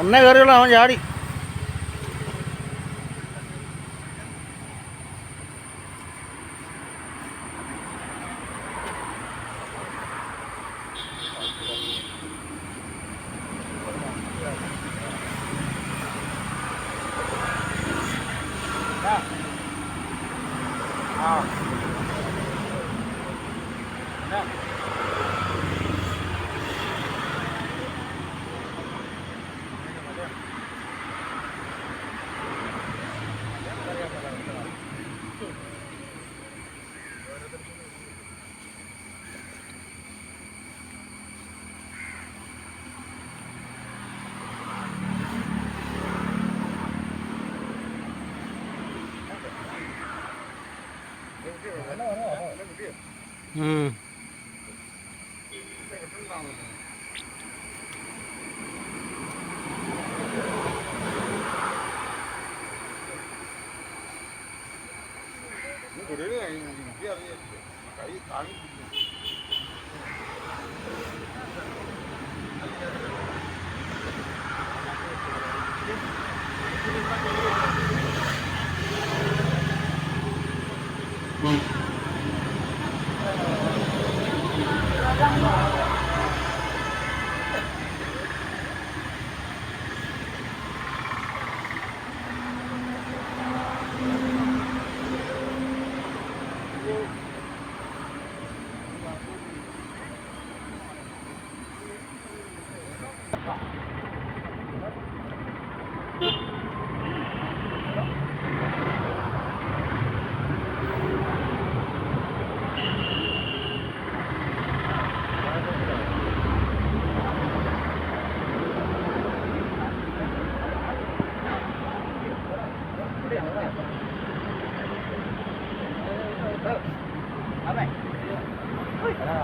ഒന്നേ കയറിയുള്ള അവൻ ചാടി 음. Thank mm -hmm. you.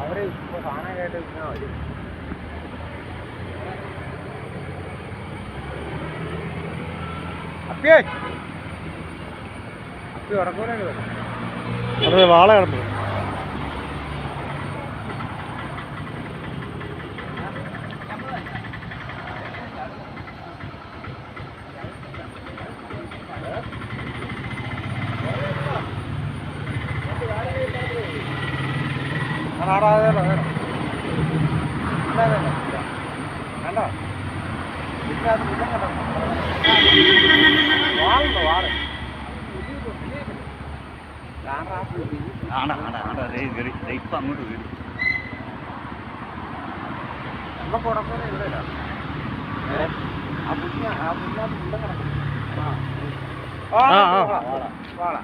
അവർ ഇപ്പൊ കാണാനായിട്ട് അപ്പി ഉറക്കൂലേ വാള കിടന്നു. കണ്ടോ ഇതിനകത്ത് മുറ്റം കണ്ടോ വാളുണ്ടോ വാൾ? ആടാ ആടാ ആടാ ദേ കേറി ദേ ഇപ്പൊ അങ്ങോട്ട് വീഴും നമുക്ക് ഉറക്കൂലേ ഇവിടെ ആ പുല്ലിന ആ ആ, ആ. വാള വാള.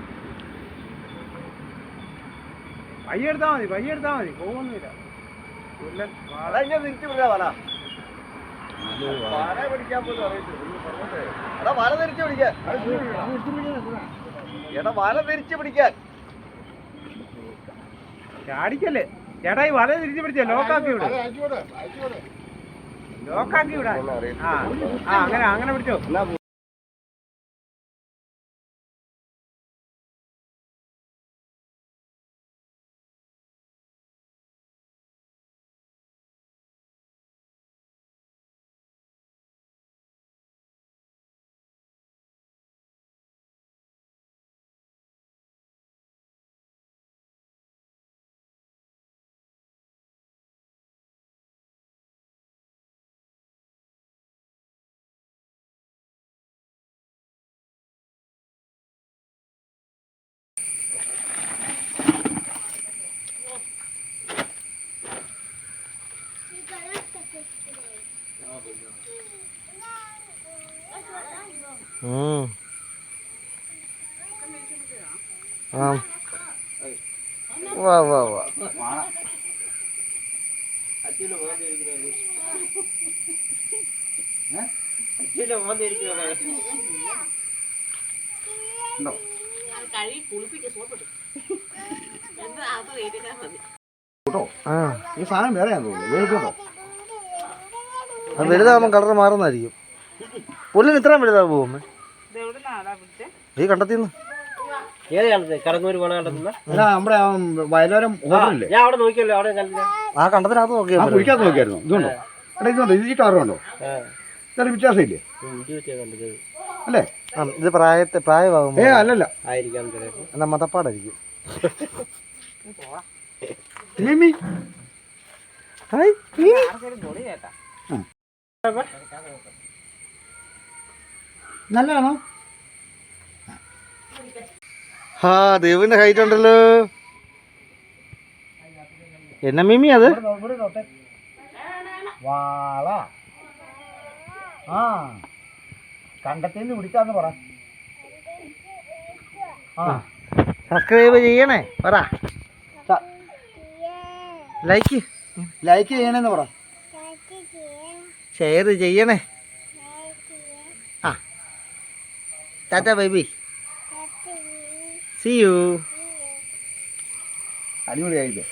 പയ്യെ എടുത്താൽ മതി. പയ്യ എടുത്താൽ മതി പോകുന്നില്ല വല. എടാ വല തിരിച്ചു പിടിക്കാൻ. എടാ വല തിരിച്ചു പിടിക്കാൻ. ചാടിക്കല്ലേ? ചേട്ടാ ഈ വല തിരിച്ചു പിടിച്ചേ. ലോക്കാക്കി വിടാ. ലോക്കാക്കി വിടാ. ആ അങ്ങനെ അങ്ങനെ പിടിച്ചോ. ഉം. ആ വാ വാ വാ കഴുകി കുളിപ്പിക്കുക സോപ്പിട്ട് എന്താ അത് റേറ്റിട്ടാൽ മതി ആ ഈ സാധനം വേറെയാന്ന് തോന്നുന്നു വേവിക്കോട്ടോ അത് വലുതാകുമ്പോൾ കളർ മാറുന്നതായിരിക്കും. പുല്ലിന് ഇത്രയും വലുതാവും പോകുമ്പോൾ ഈ കണ്ടെത്തിന്ന്. ഏത് കണ്ടത് കടന്നൂര് പോണ കണ്ടെത്തുന്ന? അല്ല നമ്മുടെ വയലോരം ഞാൻ അവിടെ നോക്കിയല്ലോ അവിടെ കണ്ടില്ല. ആ നോക്കിയാൽ നോക്കിയായിരുന്നു. ഇതുണ്ടോ? എടാ ഇതുണ്ടോ? ഇത് ഈ കളറുണ്ടോ ആ. നല്ല വ്യത്യാസമില്ലേ? ഇഞ്ചി വെച്ചാ കണ്ടത്. അല്ലേ? ഇത് പ്രായത്തെ പ്രായമാകും ഏ അല്ലല്ല. ആയിരിക്കാം ചിലപ്പോൾ എന്നാ മതപ്പാടായിരിക്കും. ഹായ് നല്ലതാണോ? ഹാ ദേവിന്റെ ഹൈറ്റ് ഉണ്ടല്ലോ. എന്ന മിമി അത്? വാള. ആ കണ്ടത്തിന്ന് പിടിക്കാന്ന് പറ. ആ. സബ്സ്ക്രൈബ് ചെയ്യണേ പറ. ലൈക്ക് ലൈക്ക് ചെയ്യണേന്ന് പറ. ഷെയർ ചെയ്യണേ. ആ. Tata bye bye. See you അടിപൊളിയായില്ലേ?